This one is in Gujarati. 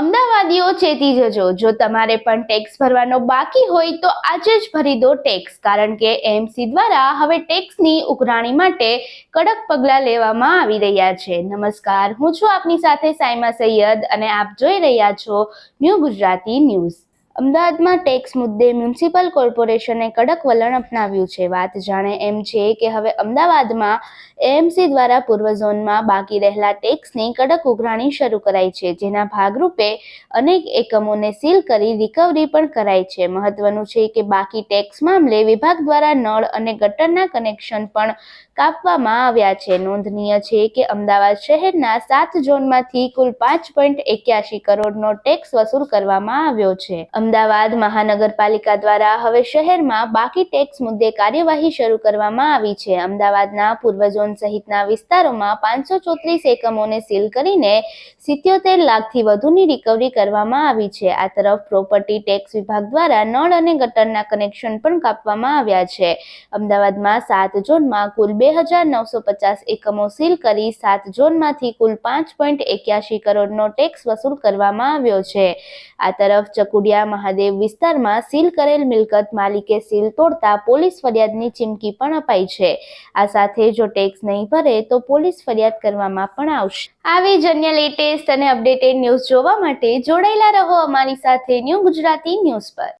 અમદાવાદીઓ ચેતી જજો. જો તમારે પણ ટેક્સ ભરવાનો બાકી હોય તો આજે જ ભરી દો ટેક્સ કારણ કે એમસી દ્વારા હવે ટેક્સની ઉઘરાણી માટે કડક પગલાં લેવામાં આવી રહ્યા છે. નમસ્કાર, હું છું આપની સાથે સાયમા સૈયદ અને આપ જોઈ રહ્યા છો ન્યૂ ગુજરાતી ન્યૂઝ. અમદાવાદમાં ટેક્સ મુદ્દે મ્યુનિસિપલ કોર્પોરેશને કડક વલણ અપનાવ્યું છે. વાત જાણે એમ છે કે હવે અમદાવાદમાં એએમસી દ્વારા પૂર્વ ઝોનમાં બાકી રહેલા ટેક્સની કડક ઉઘરાણી શરૂ કરાઈ છે, જેના ભાગરૂપે અનેક એકમોને સીલ કરી રિકવરી પણ કરાઈ છે. મહત્વનું છે કે બાકી ટેક્સ મામલે વિભાગ દ્વારા નળ અને ગટરના કનેક્શન પણ કાપવામાં આવ્યા છે. નોંધનીય છે કે અમદાવાદ શહેરના સાત ઝોનમાંથી કુલ પાંચ પોઈન્ટ એક્યાસી કરોડનો ટેક્સ વસૂલ કરવામાં આવ્યો છે. અમદાવાદ મહાનગરપાલિકા દ્વારા હવે શહેરમાં બાકી ટેક્સ મુદ્દે કાર્યવાહી શરૂ કરવામાં આવી છે. અમદાવાદના પૂર્વ ઝોન સહિતના વિસ્તારોમાં પાંચસો ચોત્રીસ એકમોને સીલ કરીને સિત્યોતેર લાખથી વધુની રિકવરી કરવામાં આવી છે. આ તરફ પ્રોપર્ટી ટેક્સ વિભાગ દ્વારા નળ અને ગટરના કનેક્શન પણ કાપવામાં આવ્યા છે. અમદાવાદમાં સાત ઝોનમાં કુલ બે હજાર નવસો પચાસ એકમો સીલ કરી સાત ઝોનમાંથી કુલ પાંચ પોઈન્ટ એક્યાસી કરોડનો ટેક્સ વસૂલ કરવામાં આવ્યો છે. આ તરફ ચકુડિયા મહાદેવ વિસ્તારમાં સીલ કરેલ મિલકત માલિકે સીલ તોડતા પોલીસ ફરિયાદની ચીમકી પણ અપાઈ છે. આ સાથે જો ટેક્સ નહીં ભરે તો પોલીસ ફરિયાદ કરવામાં પણ આવશે. આવી જ અન્ય લેટેસ્ટ અને અપડેટેડ ન્યૂઝ જોવા માટે જોડાયેલા રહો અમારી સાથે ન્યૂ ગુજરાતી ન્યૂઝ પર.